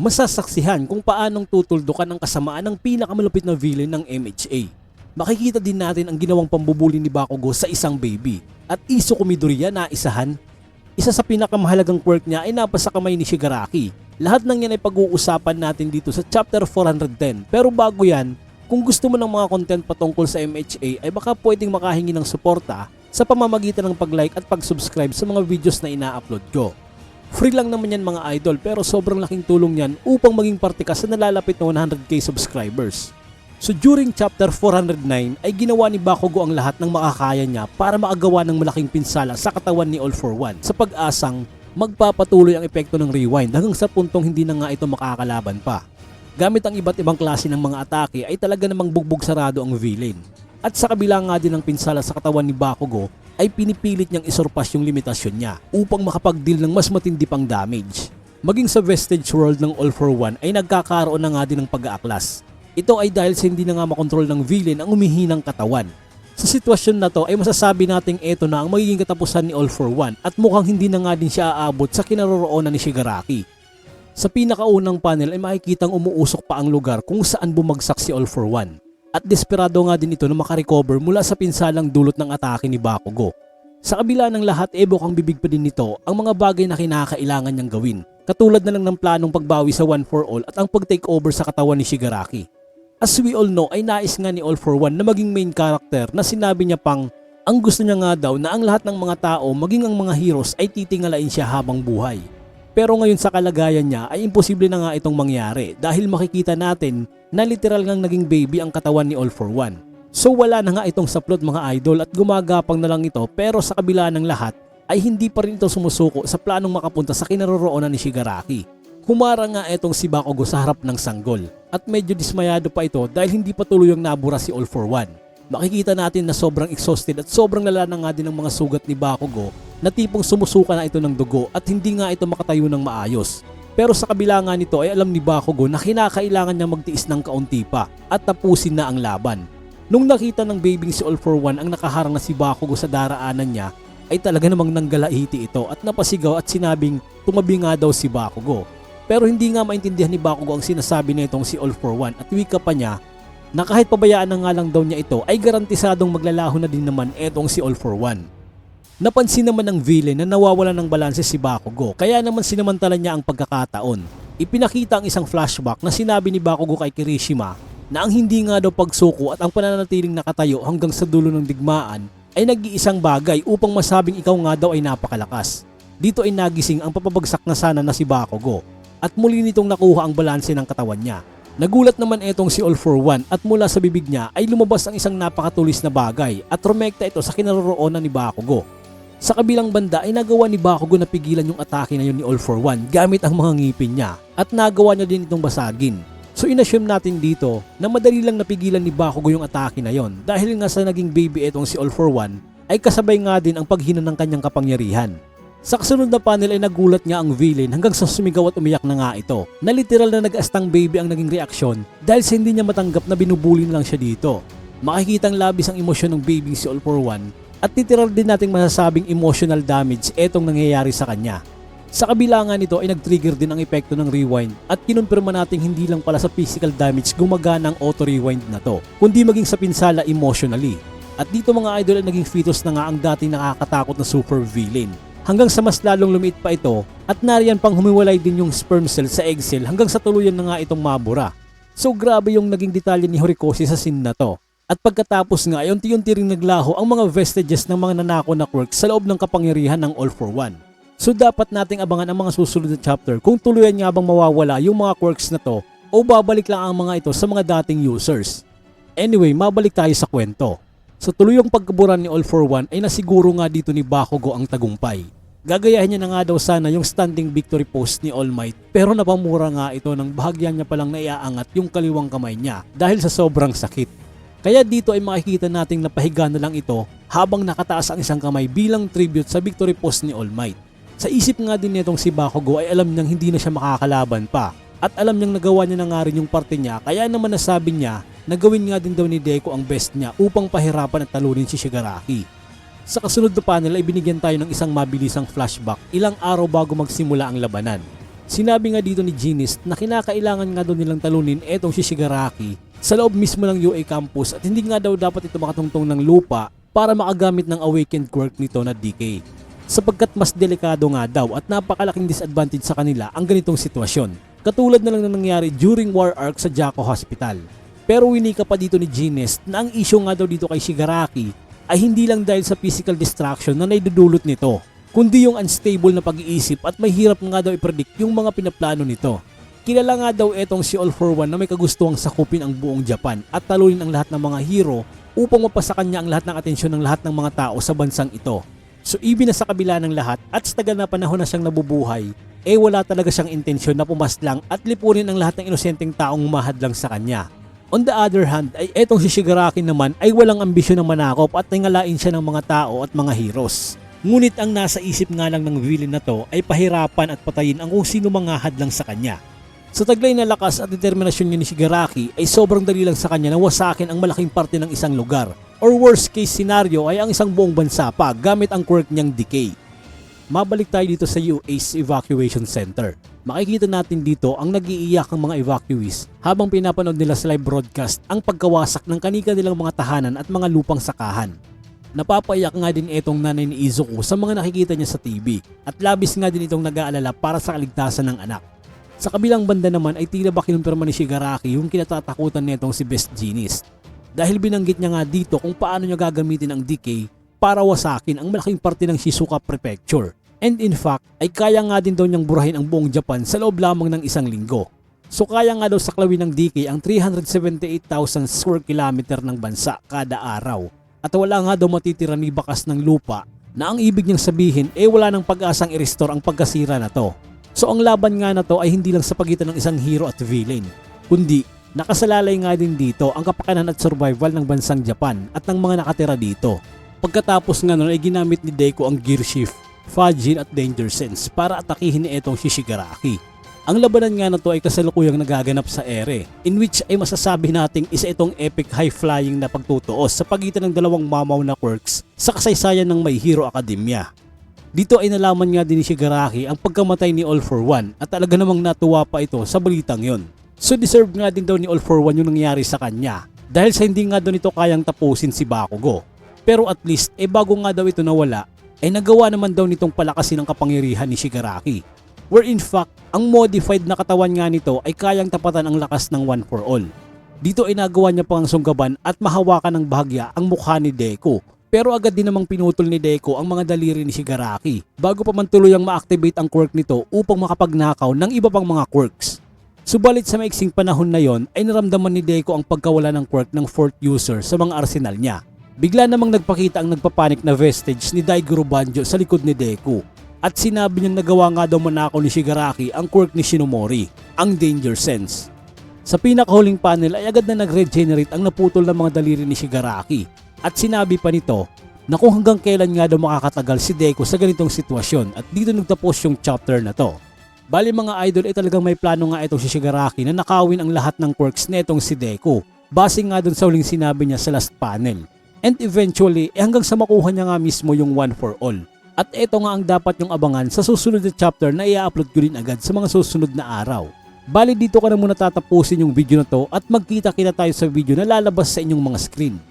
masasaksihan kung paanong tutuldukan ang kasamaan ng pinakamalupit na villain ng MHA. Makikita din natin ang ginawang pambubuli ni Bakugo sa isang baby at Iso Kumidoriya na isahan. Isa sa pinakamahalagang quirk niya ay napasa kamay ni Shigaraki. Lahat ng yan ay pag-uusapan natin dito sa chapter 410 pero bago yan, kung gusto mo ng mga content patungkol sa MHA ay baka pwedeng makahingi ng suporta sa pamamagitan ng pag-like at pag-subscribe sa mga videos na ina-upload ko. Free lang naman yan mga idol pero sobrang laking tulong yan upang maging parte ka sa nalalapit na 100k subscribers. So during chapter 409 ay ginawa ni Bakugo ang lahat ng makakaya niya para makagawa ng malaking pinsala sa katawan ni All for One sa pag-asang magpapatuloy ang epekto ng rewind hanggang sa puntong hindi na nga ito makakalaban pa. Gamit ang iba't ibang klase ng mga atake ay talaga namang bugbog sarado ang villain. At sa kabila nga din ng pinsala sa katawan ni Bakugo ay pinipilit niyang isurpas yung limitasyon niya upang makapag-deal ng mas matindi pang damage. Maging sa Vestige World ng All for One ay nagkakaroon na nga din ng pag-aaklas. Ito ay dahil sa hindi na nga makontrol ng villain ang umihinang katawan. Sa sitwasyon na to ay masasabi nating ito na ang magiging katapusan ni All for One at mukhang hindi na nga din siya aabot sa kinaroroonan ni Shigaraki. Sa pinakaunang panel ay makikitang umuusok pa ang lugar kung saan bumagsak si All for One. At desperado nga din ito na makarecover mula sa pinsalang dulot ng atake ni Bakugo. Sa kabila ng lahat, ebok ang bibig pa din nito ang mga bagay na kinakailangan niyang gawin. Katulad na lang ng planong pagbawi sa One for All at ang pag-take over sa katawan ni Shigaraki. As we all know ay nais nga ni All for One na maging main character na sinabi niya pang ang gusto niya nga daw na ang lahat ng mga tao maging ang mga heroes ay titingalain siya habang buhay. Pero ngayon sa kalagayan niya ay imposible na nga itong mangyari dahil makikita natin na literal ngang naging baby ang katawan ni All for One. So wala na nga itong saplot mga idol at gumagapang na lang ito pero sa kabila ng lahat ay hindi pa rin ito sumusuko sa planong makapunta sa kinaroroonan ni Shigaraki. Humara nga itong si Bakugo sa harap ng sanggol at medyo dismayado pa ito dahil hindi pa tuluyang nabura si All for One. Makikita natin na sobrang exhausted at sobrang lala na nga din ang mga sugat ni Bakugo na tipong sumusuka na ito ng dugo at hindi nga ito makatayo ng maayos. Pero sa kabila nga nito ay alam ni Bakugo na kinakailangan niya magtiis ng kaunti pa at tapusin na ang laban. Nung nakita ng babing si All for One ang nakaharang na si Bakugo sa daraanan niya ay talaga namang nanggalaiti ito at napasigaw at sinabing tumabi nga daw si Bakugo. Pero hindi nga maintindihan ni Bakugo ang sinasabi nitong si All for One at wika pa niya na kahit pabayaan na nga lang daw niya ito ay garantisadong maglalaho na din naman etong si All for One. Napansin naman ng villain na nawawala ng balanse si Bakugo kaya naman sinamantala niya ang pagkakataon. Ipinakita ang isang flashback na sinabi ni Bakugo kay Kirishima na ang hindi nga daw pagsuko at ang pananatiling nakatayo hanggang sa dulo ng digmaan ay nag-iisang bagay upang masabing ikaw nga daw ay napakalakas. Dito ay nagising ang papabagsak na sana na si Bakugo at muli nitong nakuha ang balanse ng katawan niya. Nagulat naman itong si All for One at mula sa bibig niya ay lumabas ang isang napakatulis na bagay at rumekta ito sa kinaroroonan ni Bakugo. Sa kabilang banda ay nagawa ni Bakugo na pigilan yung atake na yun ni All for One gamit ang mga ngipin niya at nagawa niya din itong basagin. So inassume natin dito na madali lang napigilan ni Bakugo yung atake na yon dahil nga sa naging baby itong si All for One ay kasabay nga din ang paghina ng kanyang kapangyarihan. Sa kasunod na panel ay nagulat nga ang villain hanggang sa sumigaw at umiyak na nga ito na literal na nag-astang baby ang naging reaksyon dahil sa hindi niya matanggap na binubuli lang siya dito. Makikitang labis ang emosyon ng baby si All for One at literal din nating masasabing emotional damage etong nangyayari sa kanya. Sa kabila nga nito ay nag-trigger din ang epekto ng rewind at kinonfirma nating hindi lang pala sa physical damage gumagana ang auto-rewind na to, kundi maging sa pinsala emotionally. At dito mga idol ay naging fetus na nga ang dati nakakatakot na super villain hanggang sa mas lalong lumiit pa ito at nariyan pang humiwalay din yung sperm cell sa egg cell hanggang sa tuluyan na nga itong mabura. So grabe yung naging detalye ni Horikoshi sa scene na to. At pagkatapos nga ay unti-unti ring naglaho ang mga vestiges ng mga nanako na quirks sa loob ng kapangyarihan ng All for One. So dapat nating abangan ang mga susunod na chapter kung tuluyan nga bang mawawala yung mga quirks na to o babalik lang ang mga ito sa mga dating users. Anyway, mabalik tayo sa kwento. Sa tuluyang pagkaburan ni All for One ay nasiguro nga dito ni Bakugo ang tagumpay. Gagayahin niya na nga daw sana yung standing victory post ni All Might pero napamura nga ito nang bahagyan niya palang naiaangat yung kaliwang kamay niya dahil sa sobrang sakit. Kaya dito ay makikita nating napahiga na lang ito habang nakataas ang isang kamay bilang tribute sa victory post ni All Might. Sa isip nga din nitong si Bakugo ay alam niyang hindi na siya makakalaban pa at alam niyang nagawa niya na nga rin yung parte niya kaya naman nasabi niya na gawin nga din daw ni Deku ang best niya upang pahirapan at talunin si Shigaraki. Sa kasunod na panel ay binigyan tayo ng isang mabilisang flashback ilang araw bago magsimula ang labanan. Sinabi nga dito ni Genius na kinakailangan nga daw nilang talunin etong si Shigaraki sa loob mismo ng UA campus at hindi nga daw dapat ito makatungtong ng lupa para makagamit ng awakened quirk nito na DK. Sapagkat mas delikado nga daw at napakalaking disadvantage sa kanila ang ganitong sitwasyon. Katulad na lang na nangyari during war arc sa Jaco Hospital. Pero winika pa dito ni Genius na ang issue nga daw dito kay Shigaraki ay hindi lang dahil sa physical distraction na naidudulot nito, kundi yung unstable na pag-iisip at may hirap nga daw i-predict yung mga pinaplano nito. Kilala nga daw etong si All for One na may kagustuhang sakupin ang buong Japan at talunin ang lahat ng mga hero upang mapasa kanya ang lahat ng atensyon ng lahat ng mga tao sa bansang ito. So even na sa kabila ng lahat at sa tagal na panahon na siyang nabubuhay, eh wala talaga siyang intensyon na pumaslang at lipunin ang lahat ng inosenteng taong mahadlang sa kanya. On the other hand, ay etong si Shigaraki naman ay walang ambisyon ng manakop at nangalain siya ng mga tao at mga heroes. Ngunit ang nasa isip nga lang ng villain na to ay pahirapan at patayin ang kung sino mga hadlang sa kanya. Sa taglay na lakas at determinasyon ni Shigaraki ay sobrang dali lang sa kanya na wasakin ang malaking parte ng isang lugar or worst case scenario ay ang isang buong bansa pa gamit ang quirk niyang decay. Mabalik tayo dito sa UA's Evacuation Center. Makikita natin dito ang nagiiyak ang mga evacuees habang pinapanood nila sa live broadcast ang pagkawasak ng kanika nilang mga tahanan at mga lupang sakahan. Napapaiyak nga din itong nanay ni Izuku sa mga nakikita niya sa TV at labis nga din itong nag-aalala para sa kaligtasan ng anak. Sa kabilang banda naman ay tila ba kinumpirma ni Shigaraki yung kinatatakutan nitong si Best Genius. Dahil binanggit niya nga dito kung paano niya gagamitin ang DK para wasakin ang malaking parte ng Shizuoka Prefecture. And in fact, ay kaya nga din daw niyang burahin ang buong Japan sa loob lamang ng isang linggo. So kaya nga daw saklawin ng DK ang 378,000 square kilometer ng bansa kada araw. At wala nga daw matitira ni bakas ng lupa na ang ibig niyang sabihin eh wala nang pag-asang i-restore ang pagkasira na to. So ang laban nga na to ay hindi lang sa pagitan ng isang hero at villain, kundi nakasalalay nga din dito ang kapakanan at survival ng bansang Japan at ng mga nakatira dito. Pagkatapos nga nun ay ginamit ni Deku ang Gear Shift, Fajin at Danger Sense para atakihin ni etong si Shigaraki. Ang labanan nga na to ay kasalukuyang nagaganap sa ere, in which ay masasabi nating isa itong epic high-flying na pagtutuos sa pagitan ng dalawang mamaw na quirks sa kasaysayan ng My Hero Academia. Dito ay nalaman nga din ni Shigaraki ang pagkamatay ni All for One at talaga namang natuwa pa ito sa balitang yon. So deserve nga din daw ni All for One yung nangyari sa kanya dahil sa hindi nga daw nito kayang tapusin si Bakugo. Pero at least, eh bago nga daw ito nawala, ay nagawa naman daw nitong palakasin ang kapangyarihan ni Shigaraki. Where in fact, ang modified na katawan nga nito ay kayang tapatan ang lakas ng One for All. Dito ay nagawa niya pang sunggaban at mahawakan ng bahagya ang mukha ni Deku. Pero agad din namang pinutol ni Deku ang mga daliri ni Shigaraki bago pa man tuluyang ma-activate ang quirk nito upang makapagnakaw ng iba pang mga quirks. Subalit sa maiksing panahon na yon ay naramdaman ni Deku ang pagkawala ng quirk ng fourth user sa mga arsenal niya. Bigla namang nagpakita ang nagpapanik na vestige ni Daigoro Banjo sa likod ni Deku at sinabi niyang nagawa nga daw manakaw ni Shigaraki ang quirk ni Shinomori, ang Danger Sense. Sa pinakahuling panel ay agad na nag-regenerate ang naputol na mga daliri ni Shigaraki at sinabi pa nito na kung hanggang kailan nga daw makakatagal si Deku sa ganitong sitwasyon at dito nagtapos yung chapter na to. Bali mga idol ay talagang may plano nga itong si Shigaraki na nakawin ang lahat ng quirks netong si Deku base nga dun sa huling sinabi niya sa last panel. And eventually, eh hanggang sa makuha niya nga mismo yung one for all. At ito nga ang dapat yung abangan sa susunod na chapter na i-upload ko rin agad sa mga susunod na araw. Bali dito ka na muna tatapusin yung video na to at magkita kita tayo sa video na lalabas sa inyong mga screen.